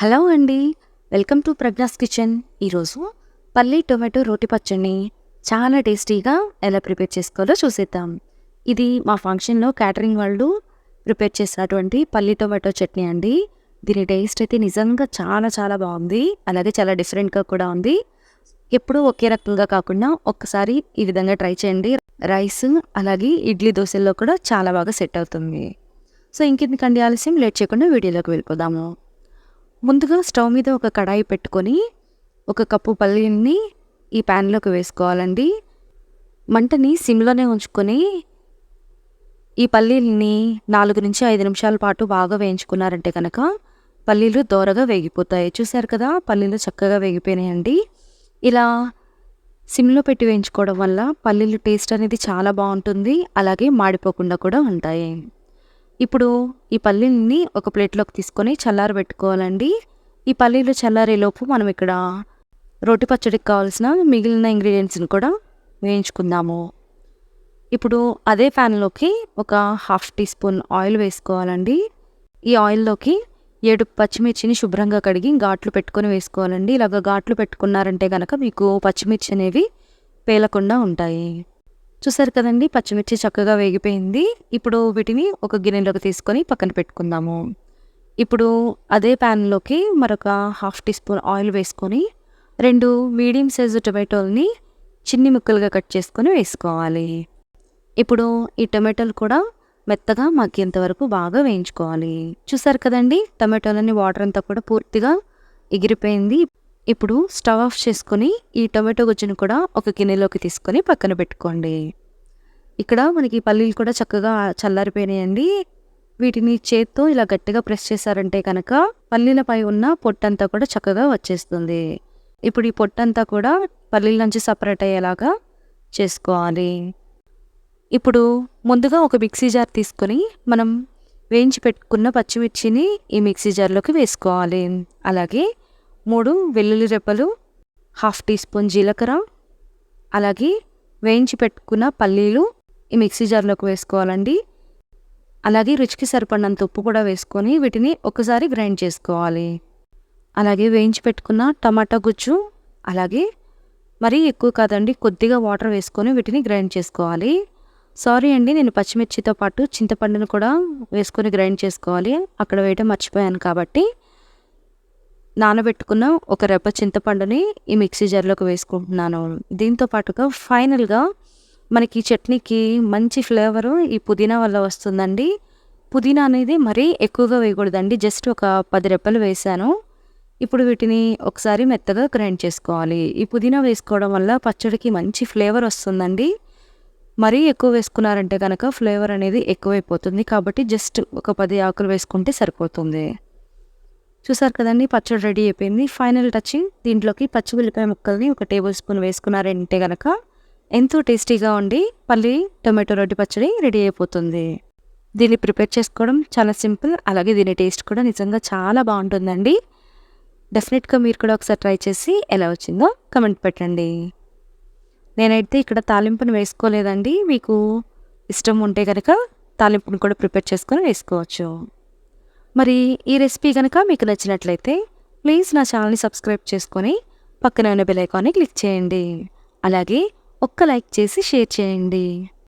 Hello అండి. Welcome to Pragna's kitchen. ఈరోజు పల్లి టొమాటో రోటి పచ్చడిని చాలా టేస్టీగా ఎలా ప్రిపేర్ చేసుకోవాలో చూసేద్దాం. ఇది మా ఫంక్షన్లో క్యాటరింగ్ వాళ్ళు ప్రిపేర్ చేసినటువంటి పల్లి టొమాటో చట్నీ అండి. దీని టేస్ట్ అయితే నిజంగా చాలా చాలా బాగుంది. అలాగే చాలా డిఫరెంట్గా కూడా ఉంది. ఎప్పుడూ ఒకే రకంగా కాకుండా ఒక్కసారి ఈ విధంగా ట్రై చేయండి. రైస్ అలాగే ఇడ్లీ దోశల్లో కూడా చాలా బాగా సెట్ అవుతుంది. సో ఇంకెందుకండి ఆలస్యం? లేట్ చేయకుండా వీడియోలోకి వెళ్ళిపోదాము. ముందుగా స్టవ్ మీద ఒక కడాయి పెట్టుకొని ఒక కప్పు పల్లీని ఈ ప్యాన్లోకి వేసుకోవాలండి. మంటని సిమ్లోనే ఉంచుకొని ఈ పల్లీలని నాలుగు నుంచి ఐదు నిమిషాల పాటు బాగా వేయించుకున్నారంటే కనుక పల్లీలు దోరగా వేగిపోతాయి. చూసారు కదా పల్లీలు చక్కగా వేగిపోయినాయండి. ఇలా సిమ్లో పెట్టి వేయించుకోవడం వల్ల పల్లీలు టేస్ట్ అనేది చాలా బాగుంటుంది. అలాగే మాడిపోకుండా కూడా ఉంటాయి. ఇప్పుడు ఈ పల్లీలని ఒక ప్లేట్లోకి తీసుకొని చల్లార పెట్టుకోవాలండి. ఈ పల్లీలు చల్లారేలోపు మనం ఇక్కడ రొట్టి పచ్చడికి కావాల్సిన మిగిలిన ఇంగ్రీడియంట్స్ని కూడా వేయించుకుందాము. ఇప్పుడు అదే ప్యాన్లోకి ఒక హాఫ్ టీ స్పూన్ ఆయిల్ వేసుకోవాలండి. ఈ ఆయిల్లోకి ఏడు పచ్చిమిర్చిని శుభ్రంగా కడిగి ఘాట్లు పెట్టుకొని వేసుకోవాలండి. ఇలాగ ఘాట్లు పెట్టుకున్నారంటే కనుక మీకు పచ్చిమిర్చి అనేవి పేలకుండా ఉంటాయి. చూసారు కదండి పచ్చిమిర్చి చక్కగా వేగిపోయింది. ఇప్పుడు వీటిని ఒక గిన్నెలోకి తీసుకొని పక్కన పెట్టుకుందాము. ఇప్పుడు అదే ప్యాన్లోకి మరొక హాఫ్ టీ స్పూన్ ఆయిల్ వేసుకొని రెండు మీడియం సైజు టొమాటోల్ని చిన్ని ముక్కలుగా కట్ చేసుకొని వేసుకోవాలి. ఇప్పుడు ఈ టొమాటోలు కూడా మెత్తగా మగ్గేంత వరకు బాగా వేయించుకోవాలి. చూసారు కదండి టొమాటోలని వాటర్ అంతా కూడా పూర్తిగా ఎగిరిపోయింది. ఇప్పుడు స్టవ్ ఆఫ్ చేసుకొని ఈ టొమాటో గుజ్జును కూడా ఒక గిన్నెలోకి తీసుకొని పక్కన పెట్టుకోండి. ఇక్కడ మనకి పల్లీలు కూడా చక్కగా చల్లారిపోయినాయండి. వీటిని చేత్తో ఇలా గట్టిగా ప్రెస్ చేశారంటే కనుక పల్లీలపై ఉన్న పొట్టంతా కూడా చక్కగా వచ్చేస్తుంది. ఇప్పుడు ఈ పొట్టంతా కూడా పల్లీల నుంచి సపరేట్ అయ్యేలాగా చేసుకోవాలి. ఇప్పుడు ముందుగా ఒక మిక్సీ జార్ తీసుకొని మనం వేయించి పెట్టుకున్న పచ్చిమిర్చిని ఈ మిక్సీ జార్లోకి వేసుకోవాలి. అలాగే మూడు వెల్లుల్లి రెప్పలు హాఫ్ టీ స్పూన్ జీలకర్ర అలాగే వేయించి పెట్టుకున్న పల్లీలు ఈ మిక్సీ జార్లోకి వేసుకోవాలండి. అలాగే రుచికి సరిపడినంత ఉప్పు కూడా వేసుకొని వీటిని ఒకసారి గ్రైండ్ చేసుకోవాలి. అలాగే వేయించి పెట్టుకున్న టమాటా గుజ్జు అలాగే మరీ ఎక్కువ కాదండి కొద్దిగా వాటర్ వేసుకొని వీటిని గ్రైండ్ చేసుకోవాలి. సారీ అండి నేను పచ్చిమిర్చితో పాటు చింతపండును కూడా వేసుకొని గ్రైండ్ చేసుకోవాలి. అక్కడ వేయటం మర్చిపోయాను కాబట్టి నానబెట్టుకున్న ఒక రెప్ప చింతపండుని ఈ మిక్సీ జార్లోకి వేసుకుంటున్నాను. దీంతో పాటుగా ఫైనల్గా మనకి చట్నీకి మంచి ఫ్లేవరు ఈ పుదీనా వల్ల వస్తుందండి. పుదీనా అనేది మరీ ఎక్కువగా వేయకూడదండి. జస్ట్ ఒక పది రెప్పలు వేసాను. ఇప్పుడు వీటిని ఒకసారి మెత్తగా గ్రైండ్ చేసుకోవాలి. ఈ పుదీనా వేసుకోవడం వల్ల పచ్చడికి మంచి ఫ్లేవర్ వస్తుందండి. మరీ ఎక్కువ వేసుకున్నారంటే కనుక ఫ్లేవర్ అనేది ఎక్కువైపోతుంది. కాబట్టి జస్ట్ ఒక పది ఆకులు వేసుకుంటే సరిపోతుంది. చూసారు కదండి పచ్చడి రెడీ అయిపోయింది. ఫైనల్ టచింగ్ దీంట్లోకి పచ్చి ఉల్లిపాయ ముక్కల్ని ఒక టేబుల్ స్పూన్ వేసుకున్నారంటే కనుక ఎంతో టేస్టీగా ఉండి పల్లి టొమాటో రొట్టి పచ్చడి రెడీ అయిపోతుంది. దీన్ని ప్రిపేర్ చేసుకోవడం చాలా సింపుల్. అలాగే దీని టేస్ట్ కూడా నిజంగా చాలా బాగుంటుందండి. డెఫినెట్గా మీరు కూడా ఒకసారి ట్రై చేసి ఎలా వచ్చిందో కమెంట్ పెట్టండి. నేనైతే ఇక్కడ తాలింపుని వేసుకోలేదండి. మీకు ఇష్టం ఉంటే కనుక తాలింపుని కూడా ప్రిపేర్ చేసుకొని వేసుకోవచ్చు. మరి ఈ రెసిపీ కనుక మీకు నచ్చినట్లయితే ప్లీజ్ నా ఛానల్ని సబ్స్క్రైబ్ చేసుకొని పక్కన ఉన్న బెల్ ఐకాన్ని క్లిక్ చేయండి. అలాగే ఒక్క లైక్ చేసి షేర్ చేయండి.